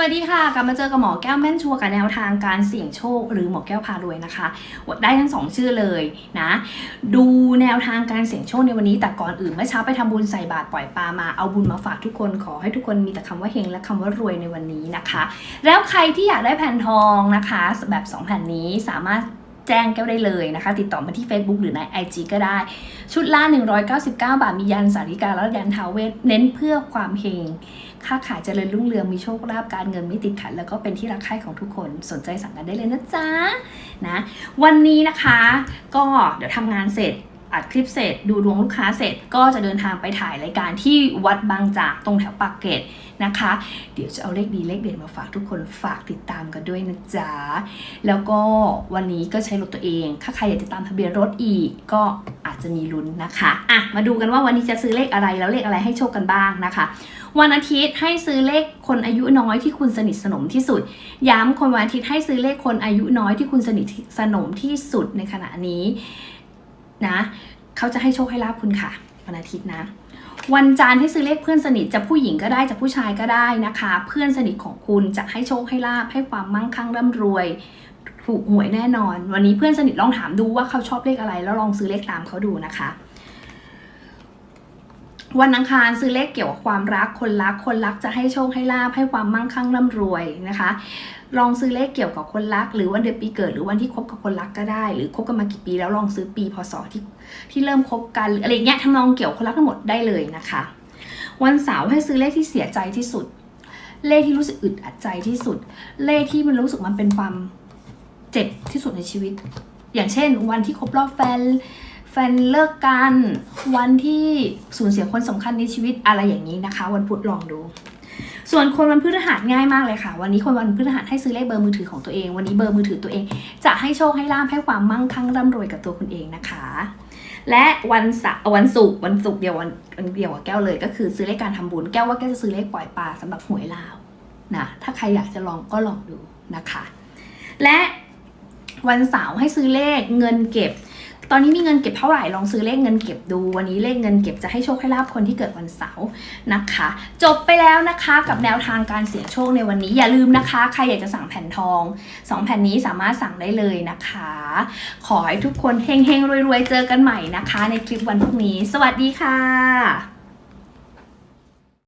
วัสดีค่ะ กลับมาเจอกับหมอแก้วแม่นชัวกับแนวทางการเสี่ยงโชค หรือหมอแก้วพารวยนะคะ ได้ทั้งสองชื่อเลยนะ ดูแนวทางการเสี่ยงโชคในวันนี้ แต่ก่อนอื่นเมื่อเช้าไปทำบุญใส่บาตรปล่อยปลามาเอาบุญมาฝากทุกคนขอให้ทุกคนมีแต่คำว่าเฮงและคำว่ารวยในวันนี้นะคะ แล้วใครที่อยากได้แผ่นทองนะคะ แบบสองแผ่นนี้สามารถ แจ้งแก้วได้เลยนะคะ ติดต่อมาที่ Facebook หรือใน IG ก็ได้ ชุดละ 199 บาท มียันสาริกาและยันทาวเวทเน้นเพื่อความเฮงค้าขายเจริญรุ่งเรืองมีโชคลาภการเงินไม่ติดขัด แล้วก็เป็นที่รักใคร่ของทุกคนสนใจสั่งกันได้เลยนะจ๊ะนะวันนี้นะคะ ก็เดี๋ยวทำงานเสร็จ อัดคลิปเสร็จ ดูดวงลูกค้าเสร็จ ก็จะเดินทางไปถ่ายรายการที่วัดบางจากตรงแถวปากเกร็ดนะคะ เดี๋ยวจะเอาเลขดีเลขเด่นมาฝากทุกคนฝากติดตามกันด้วยนะจ๊ะ แล้วก็วันนี้ก็ใช้รถตัวเอง ถ้าใครอยากติดตามทะเบียนรถอีกก็อาจจะมีลุ้นนะคะอะมาดูกันว่าวันนี้จะซื้อเลขอะไรแล้วเลขอะไรให้โชคกันบ้างนะคะ วันอาทิตย์ให้ซื้อเลขคนอายุน้อยที่คุณสนิทสนมที่สุด ย้ำคนวันอาทิตย์ให้ซื้อเลขคนอายุน้อยที่คุณสนิทสนมที่สุดในขณะนี้ นะเขาจะให้โชคให้ลาบคุณค่ะวันอาทิตย์นะ วันจันทร์ให้ซื้อเลขเพื่อนสนิทจะผู้หญิงก็ได้จะผู้ชายก็ได้นะคะ เพื่อนสนิทของคุณจะให้โชคให้ลาบให้ความมั่งคั่งร่ำรวยถูกหวยแน่นอน วันนี้เพื่อนสนิทลองถามดูว่าเขาชอบเลขอะไร แล้วลองซื้อเลขตามเขาดูนะคะ วันอังคารซื้อเลขเกี่ยวกับความรักคนรัก คนรักจะให้โชคให้ลาบให้ความมั่งคั่งร่ำรวยนะคะ ลองซื้อเลขเกี่ยวกับคนรัก หรือวันเดือนปีเกิดหรือวันที่คบกับคนรักก็ได้ หรือคบกันมากี่ปีแล้วลองซื้อปีพศที่ที่เริ่มคบกันหรืออะไรเงี้ยทำนองเกี่ยวกับคนรักทั้งหมดได้เลยนะคะ วันเสาร์ให้ซื้อเลขที่เสียใจที่สุด เลขที่รู้สึกอึดอัดใจที่สุด เลขที่มันรู้สึกมันเป็นความเจ็บที่สุดในชีวิต อย่างเช่น วันที่คบรอบแฟน แฟนเลิกกัน วันที่สูญเสียคนสำคัญในชีวิตอะไรอย่างนี้นะคะ วันพุธลองดู ส่วนคนวันพฤหัสง่ายมากเลยค่ะ วันนี้คนวันพฤหัสให้ซื้อเลขเบอร์มือถือของตัวเอง วันนี้เบอร์มือถือตัวเอง จะให้โชคให้ลาภให้ความมั่งคั่งร่ำรวยกับตัวคุณเองนะคะ และวันสาร์วันศุกร์วันศุกร์เดียววันวันเดียวกับแก้วเลย ก็คือซื้อเลขการทำบุญแก้วว่าแก้วจะซื้อเลขปล่อยปลาสำหรับหวยลาวนะถ้าใครอยากจะลองก็ลองดูนะคะ และวันเสาร์ให้ซื้อเลขเงินเก็บ ตอนนี้มีเงินเก็บเท่าไหร่ลองซื้อเลขเงินเก็บดู วันนี้เลขเงินเก็บจะให้โชคให้ลาบคนที่เกิดวันเสาร์นะคะ จบไปแล้วนะคะกับแนวทางการเสี่ยงโชคในวันนี้อย่าลืมนะคะ ใครอยากจะสั่งแผ่นทองสองแผ่นนี้สามารถสั่งได้เลยนะคะ ขอให้ทุกคนเฮงๆรวยๆเจอกันใหม่นะคะ ในคลิปวันพรุ่งนี้ สวัสดีค่ะ